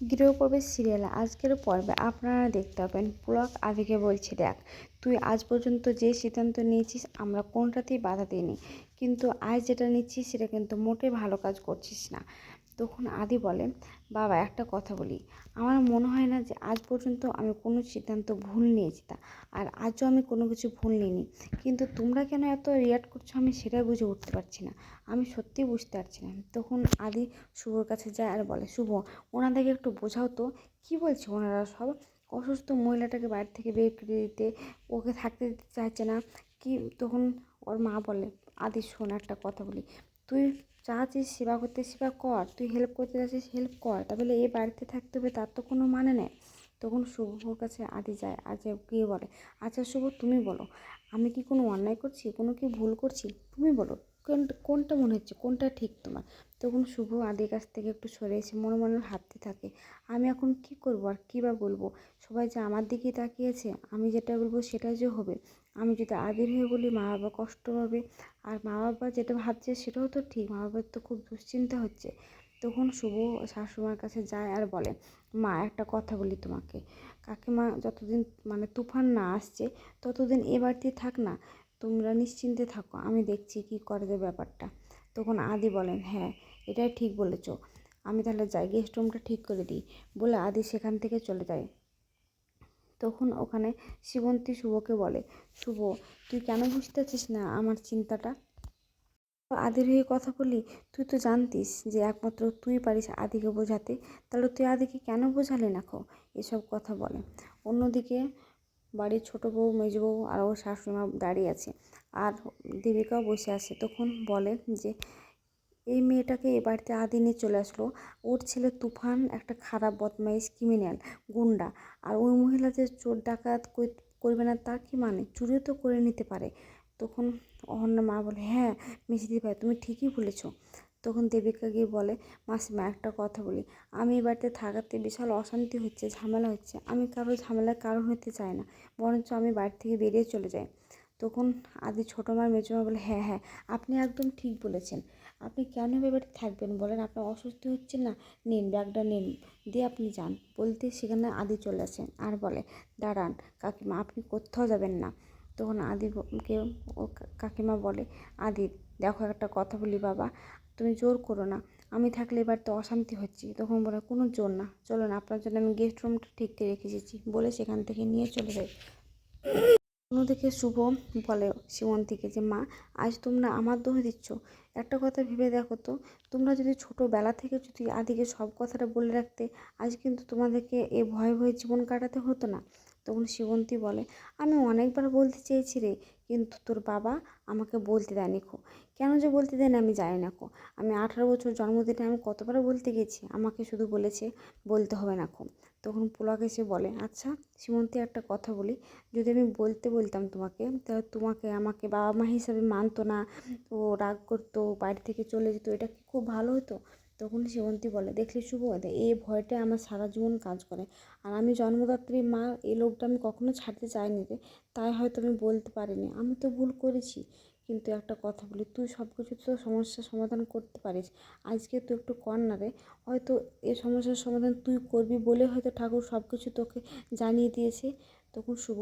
গৃহপ্রবেশ serial আজকের পর্বে আপনারা দেখতে পাবেন পুলক আদিকে বলছে, দেখ, তুই আজ পর্যন্ত যে সিদ্ধান্ত নিয়েছিস, আমরা কোনটাতেই বাধা দিইনি। কিন্তু আজ যেটা নিচ্ছিস, সেটা কিন্তু মোটে ভালো কাজ করছিস না। তখন আদি বলে বাবা, একটা কথা বলি। আমার মনে হয় না যে আজ পর্যন্ত আমি কোনো সিদ্ধান্ত ভুল নিয়েছি তা, আর আজও আমি কোনো কিছু ভুল নিইনি। কিন্তু তোমরা কেন এত রিয়াক্ট করছ আমি সেটাই বুঝে উঠতে পারছি না। আমি সত্যিই বুঝতে পারছি না। তখন আদি শুভর কাছে যায় আর বলে, শুভ, ওনাদেরকে একটু বোঝাও তো। কী বলছে ওনারা সব? অসুস্থ মহিলাটাকে বাড়ি থেকে বের করে দিতে, ওকে থাকতে দিতে চাইছে না। কি? তখন ওর মা বলে, আদি, শোন একটা কথা বলি। তুই চাচ্ছিস সেবা করতে সেবা কর, তুই হেল্প করতে চাচ্ছিস হেল্প কর। তাহলে এ বাড়িতে থাকতে হবে, তার তো কোনো মানে নেই। তখন শুভর কাছে আদি যায় আজ গিয়ে বলে আচ্ছা শুভ, তুমি বলো, আমি কি কোনো অন্যায় করছি? কোনো কি ভুল করছি? তুমি বলো, কোন, কোনটা মনে হচ্ছে? কোনটা ঠিক তোমার? তখন শুভ আদির কাছ থেকে একটু সরে এসে মনে মনে ভাবতে থাকে। আমি এখন কি করব আর কী বা বলব? সবাই যে আমার দিকেই তাকিয়েছে, আমি যেটা বলব সেটাই যে হবে। আমি যদি আদির হয়ে বলি মা বাবা কষ্ট পাবে। আর মা বাবা যেটা ভাবছে সেটাও তো ঠিক মা বাবার তো খুব দুশ্চিন্তা হচ্ছে। তখন শুভ শাশুড়িমার কাছে যায় আর বলে, মা, একটা কথা বলি তোমাকে। কাকিমা যতদিন মানে তুফান না আসছে, ততদিন এ বাড়িতেই থাক না। তোমরা নিশ্চিন্তে থাকো, আমি দেখছি কী করে যে ব্যাপারটা। তখন আদি বলেন হ্যাঁ এটাই ঠিক বলেছ। আমি তাহলে যাই গেস্ট রুমটা ঠিক করে দিই। বলে আদি সেখান থেকে চলে যায়। তখন ওখানে শিবন্তী শুভকে বলে, শুভ, তুই কেন বুঝতে পারছিস না আমার চিন্তাটা? আদির হয়ে কথা বলি, তুই তো জানতিস যে একমাত্র তুই পারিস আদিকে বোঝাতে। তাহলে তুই আদিকে কেন বোঝালি না খো? এসব কথা বলে। অন্যদিকে বাড়ির ছোটো বউ, মেজ বউ, আর ওর শাশুড়িমা দাঁড়িয়ে আছে। আর দেবিকাও বসে আছে। তখন বলে যে, এই মেয়েটাকে এ বাড়িতে আদি নিয়ে চলে আসলো। ওর ছেলে তুফান, একটা খারাপ বদমাইশ ক্রিমিনাল গুন্ডা। আর ওই মহিলা যে চোর ডাকাত করবে না, তার কি মানে? চুরিও তো করে নিতে পারে। তখন অহন্য মা বলে হ্যাঁ মিষ্টি ভাই, তুমি ঠিকই বলেছ। তখন দেবিকা গিয়ে বলে, মাসিমা একটা কথা বলি। আমি এই বাড়িতে থাকাতে বিশাল অশান্তি হচ্ছে, ঝামেলা হচ্ছে। আমি কারও ঝামেলার কারণ হতে চাই না। বরঞ্চ আমি বাড়ি থেকে বেরিয়ে চলে যাই। তখন আদি ছোটো মার মেজো মা বলে হ্যাঁ হ্যাঁ আপনি একদম ঠিক বলেছেন। আপনি কেন এবারে থাকবেন? বলেন আপনার অসুস্থ হচ্ছেন না? নিন, ব্যাগটা নিন। দিয়ে আপনি যান। বলতে সেখানে আদি চলে আসেন আর বলে, দাঁড়ান, কাকিমা, আপনি কোথাও যাবেন না। তখন আদিকে ও কাকিমা বলে, আদি, দেখো একটা কথা বলি বাবা, তুমি জোর করো না। আমি থাকলে এবার তো অশান্তি হচ্ছে। তখন বলে, কোনো জোর না। চলো না, আপনার জন্য আমি গেস্ট রুমটা ঠিক করে রেখে এসেছি। বলে সেখান থেকে নিয়ে চলে যায়। অন্যদিকে শুভ বলে শিমন্তীকে যে, মা, আজ তোমরা আমার দোষ দিচ্ছ। একটা কথা ভেবে দেখো তো, তোমরা যদি ছোটোবেলা থেকে যদি আদিকে সব কথাটা বলে রাখতে, আজ কিন্তু তোমাদেরকে এ ভয়ে ভয়ে জীবন কাটাতে হতো না। তখন শিবন্তী বলে, আমি অনেকবার বলতে চেয়েছি রে, কিন্তু তোর বাবা আমাকে বলতে দেয়নি খো। কেন যে বলতে দেয়নি আমি জানি না খো। আমি আঠারো বছর জন্মদিনে আমি কতবার বলতে গেছি? আমাকে শুধু বলেছে, বলতে হবে না খো। তখন পুলক এসে বলে আচ্ছা সীমন্তী, একটা কথা বলি। যদি আমি বলতে বলতাম তোমাকে, তাহলে তোমাকে আমাকে বাবা মা হিসাবে মানতো না। ও রাগ করতো বাড়ি থেকে চলে যেত, এটা কি খুব ভালো হতো? তখন সেবন্তী বলে, দেখলে শুভ কথা এই ভয়টা আমার সারা জীবন কাজ করে। আর আমি জন্মদাত্রী মা এই লোকটা আমি কখনো ছাড়তে চাইনি রে। তাই হয়তো আমি বলতে পারিনি। আমি তো ভুল করেছি। কিন্তু একটা কথা বলি, তুই সব কিছু তো সমস্যার সমাধান করতে পারিস। আজকে তুই একটু কর না রে। হয়তো এই সমস্যার সমাধান তুই করবি বলে হয়তো ঠাকুর সব কিছু তোকে জানিয়ে দিয়েছে। তখন শুভ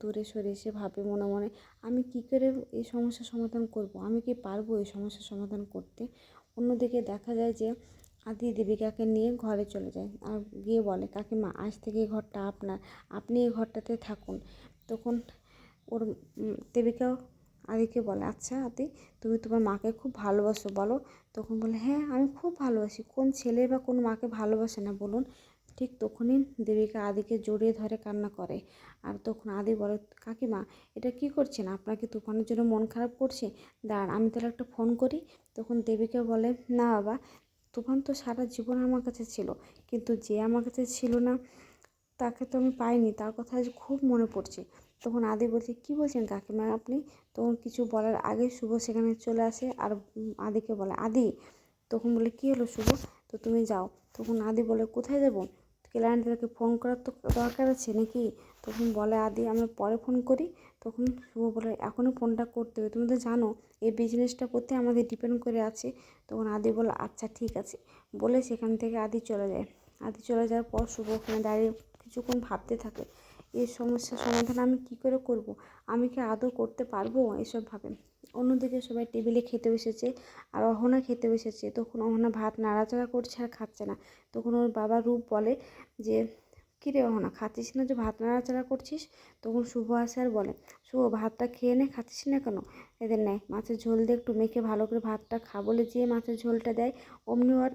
দূরে সরে এসে ভাবে মনে মনে, আমি কী করে এই সমস্যার সমাধান করব? আমি কি পারব এই সমস্যার সমাধান করতে? অন্যদিকে দেখা যায় যে আদি দেবিকাকে নিয়ে ঘরে চলে যায় আর গিয়ে বলে, কাকিমা, আজ থেকে এই ঘরটা আপনার, আপনি এই ঘরটাতে থাকুন। তখন ওর দেবিকাও আদিকে বলে আচ্ছা আদি, তুমি তোমার মাকে খুব ভালোবাসো, বলো। তখন বলে হ্যাঁ আমি খুব ভালোবাসি। কোন ছেলে বা কোন মাকে ভালোবাসে না, বলুন। ঠিক তখনই দেবিকা আদিকে জড়িয়ে ধরে কান্না করে। আর তখন আদি বলে, কাকিমা, এটা কি করছেন? আপনার কি তুফানের জন্য মন খারাপ করছে? দাঁড়ান, আমি তাহলে একটা ফোন করি। তখন দেবিকা বলে, না বাবা, তুফান তো সারা জীবন আমার কাছে ছিল, কিন্তু যে আমার কাছে ছিল না তাকে তো আমি পাইনি, তার কথা আজ খুব মনে পড়ছে। তখন আদি বলছে, কী বলছেন কাকিমা আপনি? তখন কিছু বলার আগে শুভ সেখানে চলে আসে আর আদিকে বলে, আদি। তখন বলে, কী হলো শুভ? তো তুমি যাও। তখন আদি বলে, কোথায় যাব? ক্লায়েন্টদেরকে ফোন করার তো দরকার আছে নাকি? তখন বলে, আদি, আমরা পরে ফোন করি। তখন শুভ বলে, এখনই ফোনটা করতে হবে, তুমি তো জানো, এই বিজনেসটা করতে আমাদের ডিপেন্ড করে আছে। তখন আদি বলে আচ্ছা ঠিক আছে। বলে সেখান থেকে আদি চলে যায়। আদি চলে যাওয়ার পর শুভ ওখানে দাঁড়িয়ে কিছুক্ষণ ভাবতে থাকে এই সমস্যার সমাধান আমি কি করে করব? আমি কি আদৌ করতে পারব? এসব ভাবে। অন্যদিকে সবাই টেবিলে খেতে বসেছে আর অহনা খেতে বসেছে। তখন অহনা ভাত নাড়াচাড়া করছে আর খাচ্ছে না। তখন ওর বাবা রূপ বলে যে কী রে অহনা, খাচ্ছিস না যে ভাত নাড়াচাড়া করছিস? তখন শুভ আসে আর বলে, শুভ, ভাতটা খেয়ে নে, খাচ্ছিস না কেন? এদের নেয় মাছের ঝোল দিয়ে একটু মেখে ভালো করে ভাতটা খা বলে যে মাছের ঝোলটা দেয়, অমনি ওর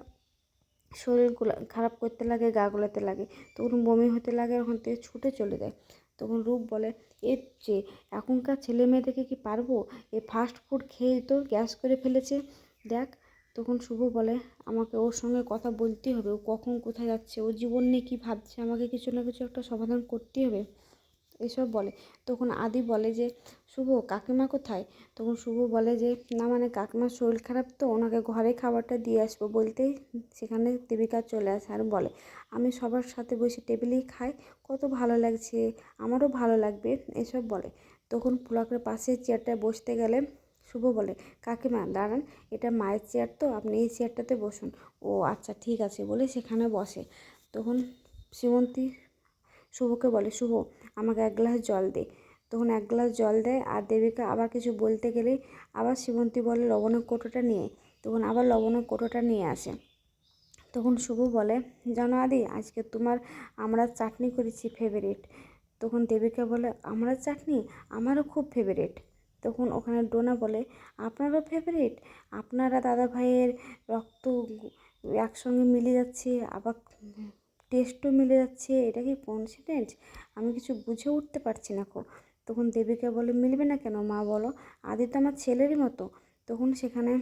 শরীর খারাপ করতে লাগে, গা গোলাতে লাগে, তখন বমি হতে লাগে, ওখান থেকে ছুটে চলে যায়। তখন রূপ বলে এর যে এখনকার ছেলে মেয়েদেরকে কি পারব? এই ফাস্ট ফুড খেয়ে তো গ্যাস করে ফেলেছে। দেখ। তখন শুভ বলে, আমাকে ওর সঙ্গে কথা বলতেই হবে। ও কখন কোথায় যাচ্ছে? ও জীবন নিয়ে কী ভাবছে? আমাকে কিছু না কিছু একটা সমাধান করতেই হবে। এসব বলে। তখন আদি বলে যে, শুভ, কাকিমা কোথায়? তখন শুভ বলে যে, না মানে কাকিমার শরীর খারাপ তো, ওনাকে ঘরে খাবারটা দিয়ে আসব বলতেই সেখানে দেবিকা চলে আসে আর বলে, আমি সবার সাথে বসে টেবিলেই খাই, কত ভালো লাগছে, আমারও ভালো লাগবে, এসব বলে। তখন পুলাকের পাশে চেয়ারটায় বসতে গেলে শুভ বলে, কাকিমা, দাঁড়ান, এটা মায়ের চেয়ার তো, আপনি এই চেয়ারটাতে বসুন। ও আচ্ছা ঠিক আছে, বলে সেখানে বসে। তখন শ্রীমন্তী শুভকে বলে, শুভ, আমাকে এক গ্লাস জল দে। তখন এক গ্লাস জল দেয় আর দেবিকা আবার কিছু বলতে গেলেই আবার শ্রীমন্তী বলে লবণের কোটোটা নিয়ে তখন আবার লবণের কোটোটা নিয়ে আসে। তখন শুভ বলে, জানো আদি, আজকে তোমার আমরা চাটনি করেছি ফেভারিট তখন দেবিকা বলে, আমরা চাটনি? আমারও খুব ফেভারিট তখন ওখানে ডোনা বলে, আপনারও ফেভারিট আপনারা দাদা ভাইয়ের রক্ত একসঙ্গে মিলে যাচ্ছে, আবার টেস্টও মিলে যাচ্ছে, এটা কি কোইন্সিডেন্স আমি কিছু বুঝে উঠতে পারছি না কো। তখন দেবিকা বলে, মিলবে না কেন মা বলো? আদি তো আমার ছেলেরই মতো। তখন সেখানে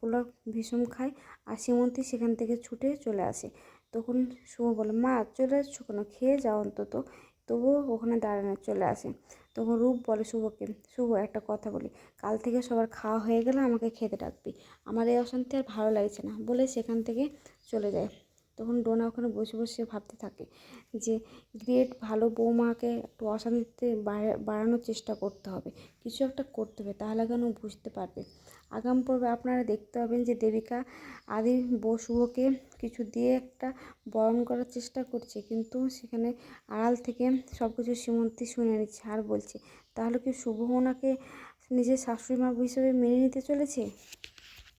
পোলাও ভীষণ খায় আর সীমন্তী সেখান থেকে ছুটে চলে আসে। তখন শুভ বলে, মা, চলে আসছো কেন? খেয়ে যাও অন্তত। তবুও ওখানে দাঁড়ানো চলে আসে। তখন রূপ বলে, শুভকে, শুভ একটা কথা বলি। কাল থেকে সবার খাওয়া হয়ে গেলে আমাকে খেতে ডাকবি। আমার এই অশান্তি আর ভালো লাগছে না। বলে সেখান থেকে চলে যায়। তখন ডোনা ওখানে বসে বসে ভাবতে থাকে যে গ্রেট ভালো বৌমাকে একটু অশান্তিতে বাড়ানোর চেষ্টা করতে হবে, কিছু একটা করতে হবে, তাহলে কেন বুঝতে পারবে? আগাম পর্বে আপনারা দেখতে পাবেন যে দেবিকা আদি বসুকে কিছু দিয়ে একটা বরণ করার চেষ্টা করছে, কিন্তু সেখানে আড়াল থেকে সব কিছু সীমন্তী শুনে নিচ্ছে আর বলছে, তাহলে কি শুভ ওনাকে নিজের শাশুড়ি মা হিসেবে মেনে নিতে চলেছে?